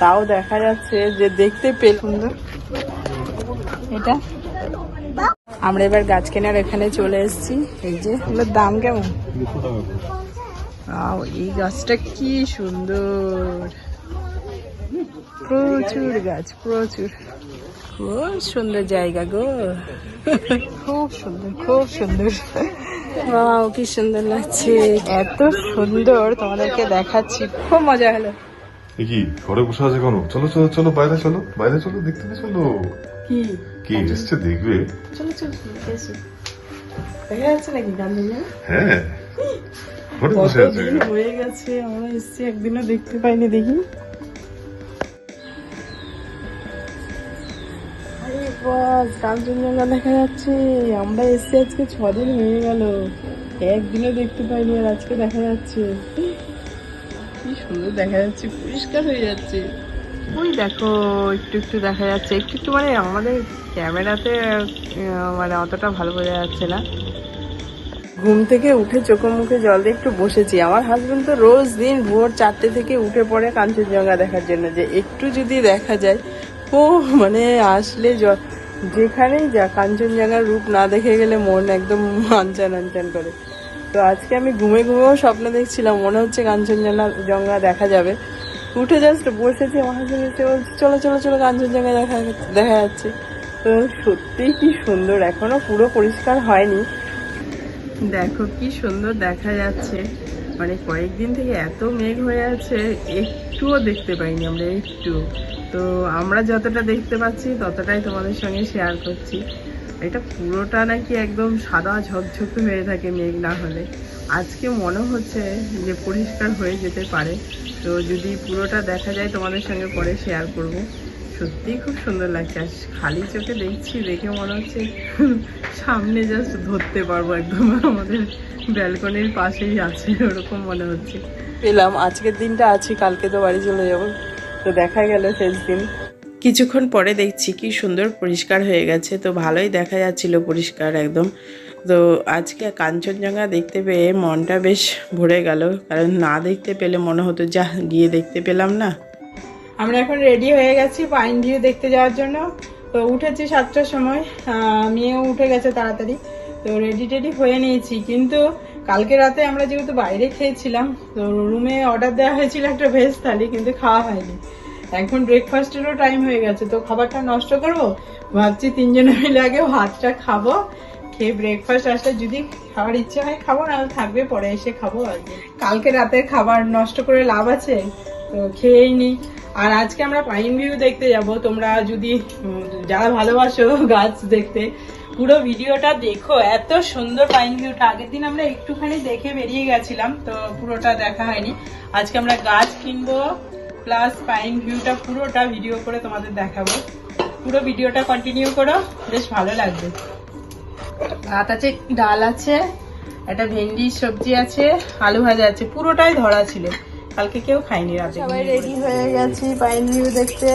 তাও দেখা যাচ্ছে যে দেখতে পেল সুন্দর। এটা। আমরা এবার গাছ কেনার এখানে চলে এসেছি। এই যে, এগুলোর দাম কেমন? এই গাছটা কি সুন্দর। প্রচুর গাছ, প্রচুর। খুব সুন্দর জায়গা গো। খুব সুন্দর খুব সুন্দর। কি সুন্দর লাগছে। এত সুন্দর তোমাদেরকে দেখাচ্ছি। খুব মজা হলো। কি ঘরে বসে আছে কেন? চলো চলো চলো বাইরে চলো বাইরে চলো দেখতে চলো। কি? কি এসছে দেখবে? চলো চলো এসো। হ্যাঁ। ঘরে বসে আছে। হয়ে গেছে আমরা এসছি একদিনও দেখতে পাইনি দেখি। কাঞ্চনজঙ্ঘা দেখা যাচ্ছে আমরা এসছি আজকে ছদিন হয়ে গেল। একদিনও দেখতে পাইনি আর আজকে দেখা যাচ্ছে। সুন্দর দেখা যাচ্ছে, পরিষ্কার হয়ে যাচ্ছে। ওই দেখো, একটু একটু দেখা যাচ্ছে। একটু একটু মানে আমাদের ক্যামেরাতে মানে অতটা ভালো বোঝা যাচ্ছে না। ঘুম থেকে উঠে চোখে মুখে জল দিয়ে একটু বসেছি। আমার হাজবেন্ড তো রোজ দিন ভোর চারটে থেকে উঠে পড়ে কাঞ্চনজঙ্ঘা দেখার জন্য যে একটু যদি দেখা যায়, ও মানে আসলে যেখানেই যা কাঞ্চনজঙ্ঘার রূপ না দেখে গেলে মন একদম আনচান আনচান করে। তো আজকে আমি ঘুমে ঘুমেও স্বপ্ন দেখছিলাম, মনে হচ্ছে কাঞ্চনজঙ্ঘা জঙ্ঘা দেখা যাবে। উঠে জাস্ট বসেছি, আমার বলছে, চলো চলো চলো কাঞ্চনজঙ্ঘা দেখা দেখা যাচ্ছে। তো সত্যিই কি সুন্দর, এখনও পুরো পরিষ্কার হয়নি। দেখো কি সুন্দর দেখা যাচ্ছে। মানে কয়েকদিন থেকে এত মেঘ হয়ে আছে, একটুও দেখতে পাইনি আমরা, একটু। তো আমরা যতটা দেখতে পাচ্ছি, ততটাই তোমাদের সঙ্গে শেয়ার করছি। এটা পুরোটা নাকি একদম সাদা ঝকঝকে হয়ে থাকে মেঘ না হলে। আজকে মনে হচ্ছে যে পরিষ্কার হয়ে যেতে পারে। তো যদি পুরোটা দেখা যায় তোমাদের সঙ্গে পরে শেয়ার করব। সত্যিই খুব সুন্দর লাগছে। আর খালি চোখে দেখছি, দেখে মনে হচ্ছে সামনে জাস্ট ধরতে পারব একদম। আমাদের ব্যালকনির পাশেই আছে, ওরকম মনে হচ্ছে। পেলাম আজকের দিনটা আছি, কালকে তো বাড়ি চলে যাব। তো দেখা গেল শেষ দিন। কিছুক্ষণ পরে দেখছি কি সুন্দর পরিষ্কার হয়ে গেছে। তো ভালোই দেখা যাচ্ছিল পরিষ্কার একদম। তো আজকে কাঞ্চনজঙ্ঘা দেখতে পেয়ে মনটা বেশ ভরে গেল। কারণ না দেখতে পেলে মনে হতো, যা, গিয়ে দেখতে পেলাম না। আমরা এখন রেডি হয়ে গেছি পাইন ভিউ দেখতে যাওয়ার জন্য। তো উঠেছি সাতটার সময়। মেয়েও উঠে গেছে তাড়াতাড়ি। তো রেডি টেডি হয়ে নিয়েছি। কিন্তু কালকে রাতে আমরা যেহেতু বাইরে খেয়েছিলাম, তো রুমে অর্ডার দেওয়া হয়েছিল একটা ভেজ থালি, কিন্তু খাওয়া হয়নি। এখন ব্রেকফাস্টেরও টাইম হয়ে গেছে, তো খাবারটা নষ্ট করব? ভাবছি তিনজনে মিলে আগে ভাতটা খাব, খেয়ে ব্রেকফাস্ট আসলে যদি খাওয়ার ইচ্ছে হয় খাব, না থাকবে, পরে এসে খাব কালকে রাতের খাবার নষ্ট করে লাভ আছে, তো খেয়েই নি। আর আজকে আমরা পাইন ভিউ দেখতে যাব, তোমরা যদি যারা ভালোবাসো গাছ দেখতে, পুরো ভিডিওটা দেখো, এত সুন্দর পাইন ভিউটা আগের দিন আমরা একটুখানি দেখে বেরিয়ে গেছিলাম, তো পুরোটা দেখা হয়নি। আজকে আমরা গাছ কিনবো প্লাস পাইন ভিউটা পুরোটা ভিডিও করে তোমাদের দেখাবো। পুরো ভিডিওটা কন্টিনিউ করো, বেশ ভালো লাগবে। ভাত আছে, ডাল আছে, একটা ভেন্ডির সবজি আছে, আলু ভাজা আছে, পুরোটাই ধরা ছিল। কালকে কেউ খায়নি রাতে। সবাই রেডি হয়ে গেছি পাইন ভিউ দেখতে।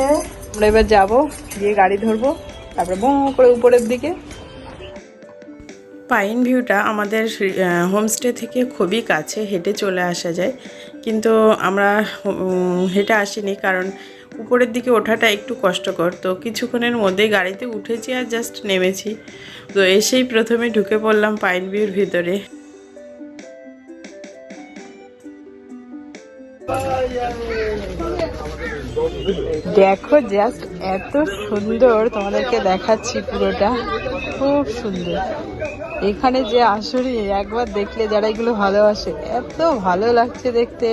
আমরা এবার যাব, গিয়ে গাড়ি ধরবো, তারপরে বঁ করে উপরের দিকে। পাইন ভিউটা আমাদের হোমস্টে থেকে খুবই কাছে, হেঁটে চলে আসা যায়। কিন্তু আমরা হেঁটে আসিনি কারণ উপরের দিকে ওঠাটা একটু কষ্টকর। তো কিছুক্ষণের মধ্যেই গাড়িতে উঠেছি আর জাস্ট নেমেছি। তো এসেই প্রথমে ঢুকে পড়লাম পাইন ভিউর ভিতরে। দেখো জাস্ট এত সুন্দর তোমাদেরকে দেখাচ্ছি পুরোটা। খুব সুন্দর। এখানে যে আসলে একবার দেখলে যারা এগুলো ভালোবাসে, এত ভালো লাগছে দেখতে।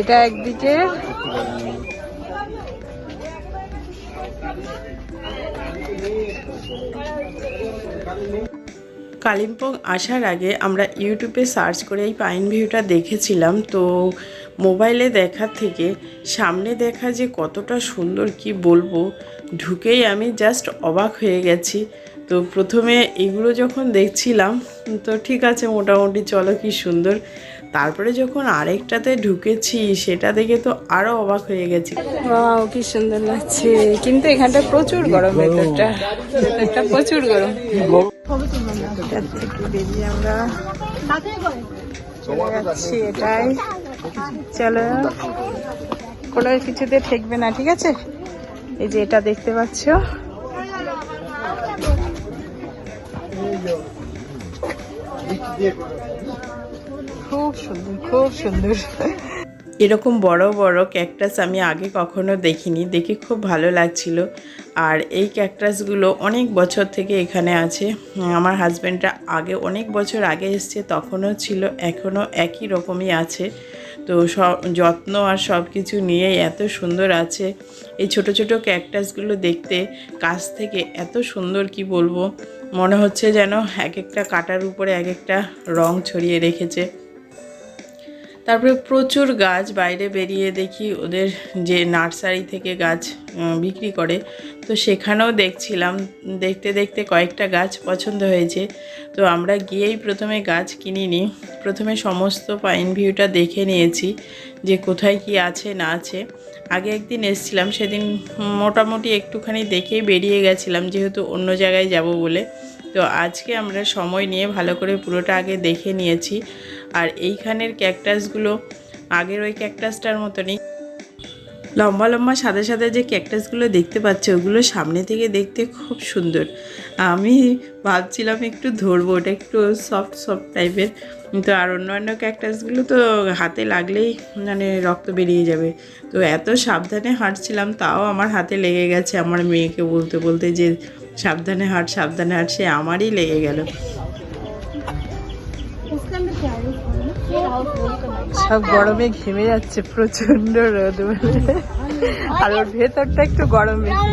এটা একদিকে। কালিম্পং আসার আগে আমরা ইউটিউবে সার্চ করে এই পাইন ভিউটা দেখেছিলাম, তো মোবাইলে দেখার থেকে সামনে দেখা যে কতটা সুন্দর কি বলব ঢুকেই আমি জাস্ট অবাক হয়ে গেছি। তো প্রথমে এগুলো যখন দেখছিলাম তো ঠিক আছে মোটামুটি চলো কি সুন্দর। তারপরে যখন আরেকটাতে ঢুকেছি সেটা দেখে তো আরও অবাক হয়ে গেছি। ওয়াও কি সুন্দর লাগছে। কিন্তু এখানটা প্রচুর গরম ভেতরটা। ভেতরটা প্রচুর গরম। আমরা চলে যাচ্ছি এটাই। চলো। কোনো কিছুতে ঠেকবে না, ঠিক আছে? এই যে এটা দেখতে পাচ্ছ। খুব সুন্দর খুব সুন্দর। এরকম বড় বড় ক্যাকটাস আমি আগে কখনো দেখিনি, দেখে খুব ভালো লাগছিল। আর এই ক্যাকটাসগুলো অনেক বছর থেকে এখানে আছে। আমার হাজব্যান্ডটা আগে অনেক বছর আগে এসছে, তখনও ছিল, এখনও একই রকমই আছে। তো সব যত্ন আর সব কিছু নিয়েই এত সুন্দর আছে। এই ছোট ছোট ক্যাকটাসগুলো দেখতে কাছ থেকে এত সুন্দর, কি বলব? মনে হচ্ছে যেন এক একটা কাটার উপরে এক একটা রং ছড়িয়ে রেখেছে। তারপরে প্রচুর গাছ বাইরে বেরিয়ে দেখি ওদের যে নার্সারি থেকে গাছ বিক্রি করে। তো সেখানেও দেখছিলাম, দেখতে দেখতে কয়েকটা গাছ পছন্দ হয়েছে। তো আমরা গিয়েই প্রথমে গাছ কিনিনি। প্রথমে সমস্ত পাইন ভিউটা দেখে নিয়েছি যে কোথায় কি আছে, না আছে। আগে একদিন এসছিলাম, সেদিন মোটামুটি একটুখানি দেখেই বেরিয়ে গেছিলাম, যেহেতু অন্য জায়গায় যাব বলে। তো আজকে আমরা সময় নিয়ে ভালো করে পুরোটা আগে দেখে নিয়েছি। আর এইখানের ক্যাকটাসগুলো আগের ওই ক্যাকটাসটার মতনই। লম্বা লম্বা সাদা সাদা যে ক্যাকটাসগুলো দেখতে পাচ্ছি, ওগুলো সামনে থেকে দেখতে খুব সুন্দর। আমি ভাবছিলাম একটু ধরবো, ওটা একটু সফট সফট টাইপের তো আর অন্যান্য ক্যাকটাসগুলো তো হাতে লাগলেই মানে রক্ত বেরিয়ে যাবে। তো এত সাবধানে হাঁটছিলাম, তাও আমার হাতে লেগে গেছে। আমার মেয়েকে বলতে বলতে যে সাবধানে হাট সাবধানে হাট, সে আমারই লেগে গেল। সব গরমে ঘেমে যাচ্ছে প্রচণ্ড রোদ। আর ওর ভেতরটা একটু গরম। বেশি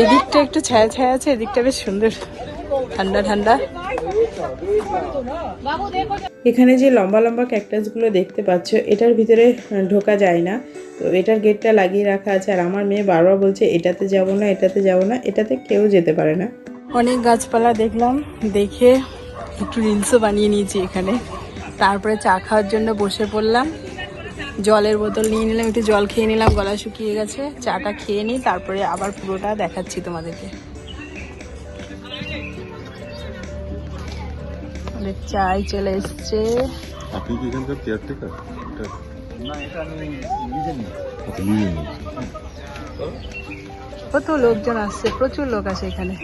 এদিকটা একটু ছায়া ছায়া আছে এদিকটা বেশ সুন্দর। ঠান্ডা ঠান্ডা। এখানে যে লম্বা লম্বা ক্যাকটাসগুলো দেখতে পাচ্ছ এটার ভিতরে ঢোকা যায় না। তো এটার গেটটা লাগিয়ে রাখা আছে আর আমার মেয়ে বারবার বলছে এটাতে যাব না এটাতে যাব না এটাতে কেউ যেতে পারে না। অনেক গাছপালা দেখলাম দেখে একটু রিলসও বানিয়ে নিয়েছি এখানে। তারপরে চা খাওয়ার জন্য বসে পড়লাম। জলের বোতল নিয়ে নিলাম একটু জল খেয়ে নিলাম গলা শুকিয়ে গেছে চাটা খেয়ে নিই তারপরে আবার পুরোটা দেখাচ্ছি তোমাদেরকে। আমাদের চাই চলে এসছে। আপনি কি এখানকার কেয়ারটেকার কত লোকজন আসছে প্রচুর লোক আসে এখানে।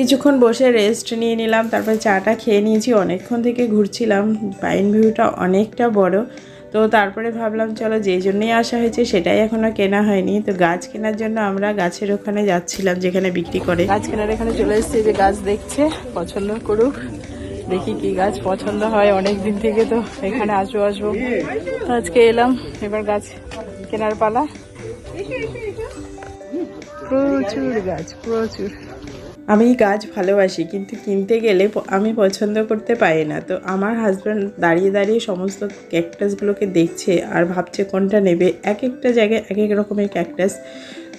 কিছুক্ষণ বসে রেস্ট নিয়ে নিলাম, তারপর চাটা খেয়ে নিয়েছি। অনেকক্ষণ থেকে ঘুরছিলাম, পাইন ভিউটা অনেকটা বড়। তো তারপরে ভাবলাম, চলো যে জন্যই আসা হয়েছে সেটাই এখনও কেনা হয়নি। তো গাছ কেনার জন্য আমরা গাছের ওখানে যাচ্ছিলাম, যেখানে বিক্রি করে। গাছ কেনার এখানে চলে এসেছে যে গাছ দেখছে, পছন্দ করুক। দেখি কি গাছ পছন্দ হয় অনেক দিন থেকে তো এখানে আসব আসব। আজকে এলাম, এবার গাছ কেনার পালা। প্রচুর গাছ, প্রচুর। আমি গাছ ভালোবাসি, কিন্তু কিনতে গেলে আমি পছন্দ করতে পারি না। তো আমার হাজব্যান্ড দাঁড়িয়ে দাঁড়িয়ে সমস্ত ক্যাকটাসগুলোকে দেখছে আর ভাবছে কোনটা নেবে। এক একটা জায়গায় এক এক রকমের ক্যাকটাস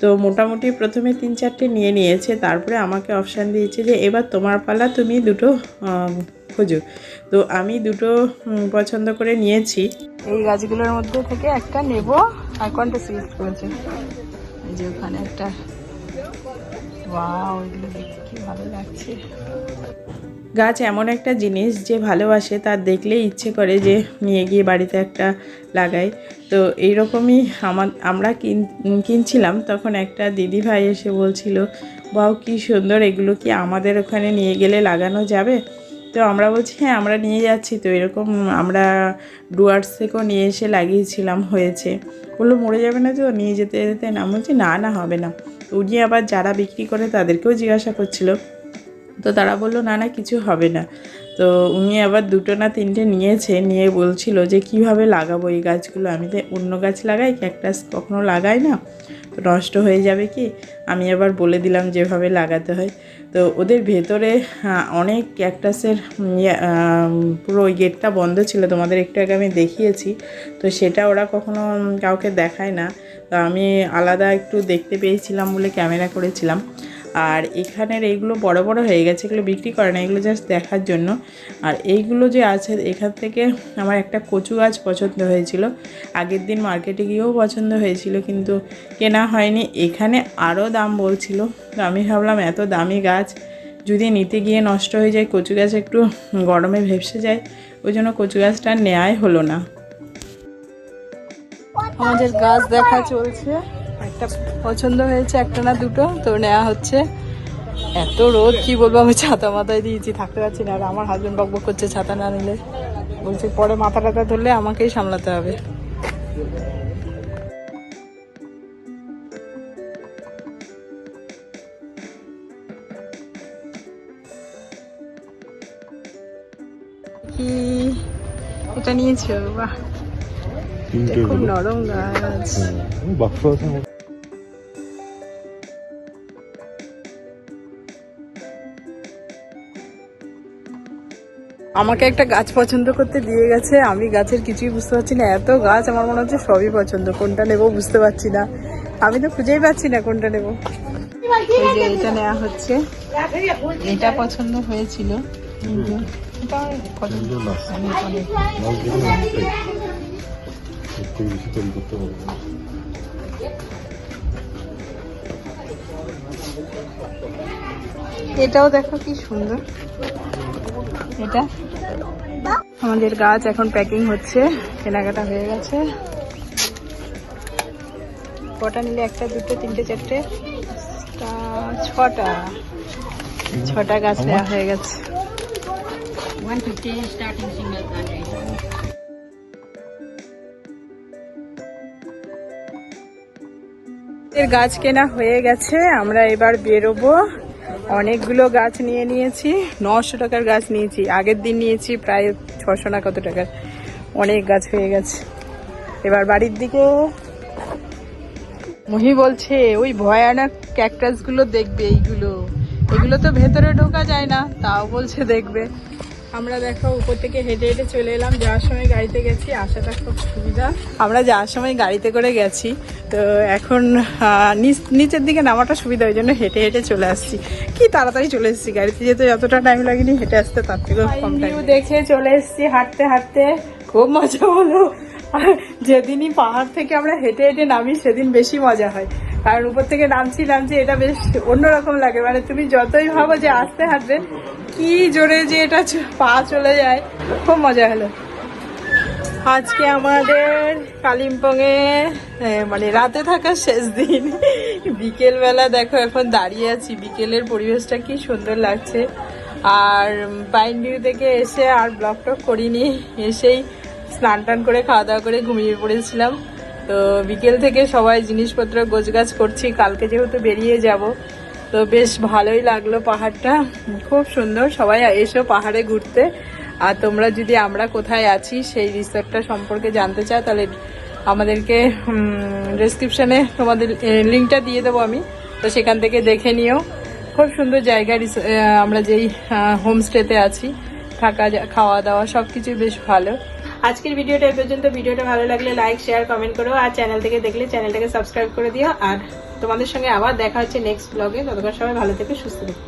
তো মোটামুটি প্রথমে তিন চারটে নিয়ে নিয়েছে, তারপরে আমাকে অপশান দিয়েছে যে, এবার তোমার পালা, তুমি দুটো খোঁজো। তো আমি দুটো পছন্দ করে নিয়েছি। এই গাছগুলোর মধ্যে থেকে একটা নেব, আর কোনটা সিলেক্ট করেছে? যে ওখানে একটা। ভালো লাগছে। গাছ এমন একটা জিনিস যে ভালোবাসে, তার দেখলেই ইচ্ছে করে যে নিয়ে গিয়ে বাড়িতে একটা লাগাই। তো এইরকমই আমার, আমরা কিন, কিনছিলাম, তখন একটা দিদি ভাই এসে বলছিল, বাউ, কি সুন্দর, এগুলো কি আমাদের ওখানে নিয়ে গেলে লাগানো যাবে? তো আমরা বলছি হ্যাঁ আমরা নিয়ে যাচ্ছি। তো এরকম আমরা ডুয়ার্স থেকেও নিয়ে এসে লাগিয়েছিলাম, হয়েছে। বলল, মরে যাবে না তো? নিয়ে যেতে যেতে না বলছি, না না, হবে না। উনি আবার যারা বিক্রি করে তাদেরকেও জিজ্ঞাসা করছিল। তো তারা বলল, না না, কিছু হবে না। তো উনি আবার দুটো না তিনটে নিয়েছে, নিয়ে বলছিল যে, কীভাবে লাগাবো এই গাছগুলো? আমি তো অন্য গাছ লাগাই ক্যাকটাস কখনো লাগাই না? তো নষ্ট হয়ে যাবে কি? আমি আবার বলে দিলাম যেভাবে লাগাতে হয়। তো ওদের ভেতরে অনেক ক্যাকটাসের পুরো ওই গেটটা বন্ধ ছিল। তোমাদের একটু আগে আমি দেখিয়েছি। তো সেটা ওরা কখনো কাউকে দেখায় না। তো আমি আলাদা একটু দেখতে পেয়েছিলাম বলে ক্যামেরা করেছিলাম। আর এখানের এইগুলো বড় বড় হয়ে গেছে, এগুলো বিক্রি করে না, এগুলো জাস্ট দেখার জন্য। আর এইগুলো যে আছে, এখান থেকে আমার একটা কচু গাছ পছন্দ হয়েছিল। আগের দিন মার্কেটে গিয়েও পছন্দ হয়েছিল, কিন্তু কেনা হয়নি। এখানে আরও দাম বলছিল। তো আমি ভাবলাম, এত দামি গাছ যদি নিতে গিয়ে নষ্ট হয়ে যায়, কচু গাছ একটু গরমে ভেসে যায়, ওই জন্য কচু গাছটা আর নেওয়াই হলো না। আমাদের গাছ দেখা চলছে। একটা পছন্দ হয়েছে, একটা না, দুটো। তো নেওয়া হচ্ছে। এত রোদ, কি বলব, আমি ছাতা মাথায় দিয়েছি, থাকতে পারছি না। আর আমার হাজবেন্ড বক বক করছে ছাতা না নিলে। বলছে, পরে মাথা টাথা ধরলে আমাকেই সামলাতে হবে। এটা নিয়েছো, বাহ। খুব। নরম গাছ। বাক্স আছে আমাকে একটা গাছ পছন্দ করতে দিয়ে গেছে আমি গাছের কিছুই বুঝতে পারছি না। এত গাছ আমার মনে হচ্ছে সবই পছন্দ কোনটা নেব বুঝতে পারছি না। আমি তো খুঁজেই পাচ্ছি না কোনটা নেব। এই যে এটা নেওয়া হচ্ছে। এটা পছন্দ হয়েছিল। পছন্দ থেকে বেশি তৈরি করতে পারব এটাও দেখো কি সুন্দর। এটা? আমাদের গাছ এখন প্যাকিং হচ্ছে কেনাকাটা হয়ে গেছে। কটা নিলে একটা দুটো তিনটে চারটে? ছটা ছটা গাছ নেওয়া হয়ে গেছে। এর গাছ কেনা হয়ে গেছে, আমরা এবার বেরোবো। অনেকগুলো গাছ নিয়ে নিয়েছি, নশো টাকার গাছ নিয়েছি। আগের দিন নিয়েছি প্রায় ছশো না কত টাকার। অনেক গাছ হয়ে গেছে। এবার বাড়ির দিকে। মহি বলছে, ওই ভয়ানক ক্যাকটাসগুলো দেখবে এইগুলো। এগুলো তো ভেতরে ঢোকা যায় না। তাও বলছে, দেখবে। আমরা দেখো উপর থেকে হেঁটে হেঁটে চলে এলাম যাওয়ার সময় গাড়িতে গেছি আসাটা খুব সুবিধা। আমরা যাওয়ার সময় গাড়িতে করে গেছি তো এখন নিচ- নিচের দিকে নামাটা সুবিধা ওই জন্য হেঁটে হেঁটে চলে আসছি। কি তাড়াতাড়ি চলে এসেছি গাড়িতে যেতে যতটা টাইম লাগেনি হেঁটে আসতে তার থেকেও কম টাইম দেখে চলে এসেছি হাঁটতে হাঁটতে। খুব মজা হলো। যেদিনই পাহাড় থেকে আমরা হেঁটে হেঁটে নামি সেদিন বেশি মজা হয়। কারণ উপর থেকে নামছি নামছি এটা বেশ অন্যরকম লাগে। মানে তুমি যতই ভাবো যে আসতে হাঁটবে, কি জোরে যে এটা পা চলে যায়, খুব মজা হলো। আজকে আমাদের কালিম্পংয়ে মানে রাতে থাকার শেষ দিন। বিকেল বেলা দেখো এখন দাঁড়িয়ে আছি। বিকেলের পরিবেশটা কি সুন্দর লাগছে। আর পাইন ভিউ থেকে এসে আর ব্লগ টক করিনি। এসেই স্নান টান করে খাওয়া দাওয়া করে ঘুমিয়ে পড়েছিলাম। তো বিকেল থেকে সবাই জিনিসপত্র, গোছগাছ করছি। কালকে যেহেতু বেরিয়ে যাব, তো বেশ ভালোই লাগল পাহাড়টা। খুব সুন্দর, সবাই এসো পাহাড়ে ঘুরতে। আর তোমরা যদি আমরা কোথায় আছি, সেই রিসর্টটা সম্পর্কে জানতে চাও, তাহলে আমাদেরকে ডেসক্রিপশনে তোমাদের লিঙ্কটা দিয়ে দেবো আমি। তো সেখান থেকে দেখে নিও। খুব সুন্দর জায়গা আমরা যেই হোমস্টেতে আছি থাকা খাওয়া দাওয়া সব কিছুই বেশ ভালো। আজকের ভিডিওটা এ পর্যন্ত। ভিডিওটা ভালো লাগলে লাইক শেয়ার কমেন্ট করো আর চ্যানেল থেকে দেখলে চ্যানেলটাকে সাবস্ক্রাইব করে দিও। আর তোমাদের সঙ্গে আবার দেখা হচ্ছে নেক্সট ব্লগে ততক্ষণ সবাই ভালো থেকে, সুস্থ থেকো।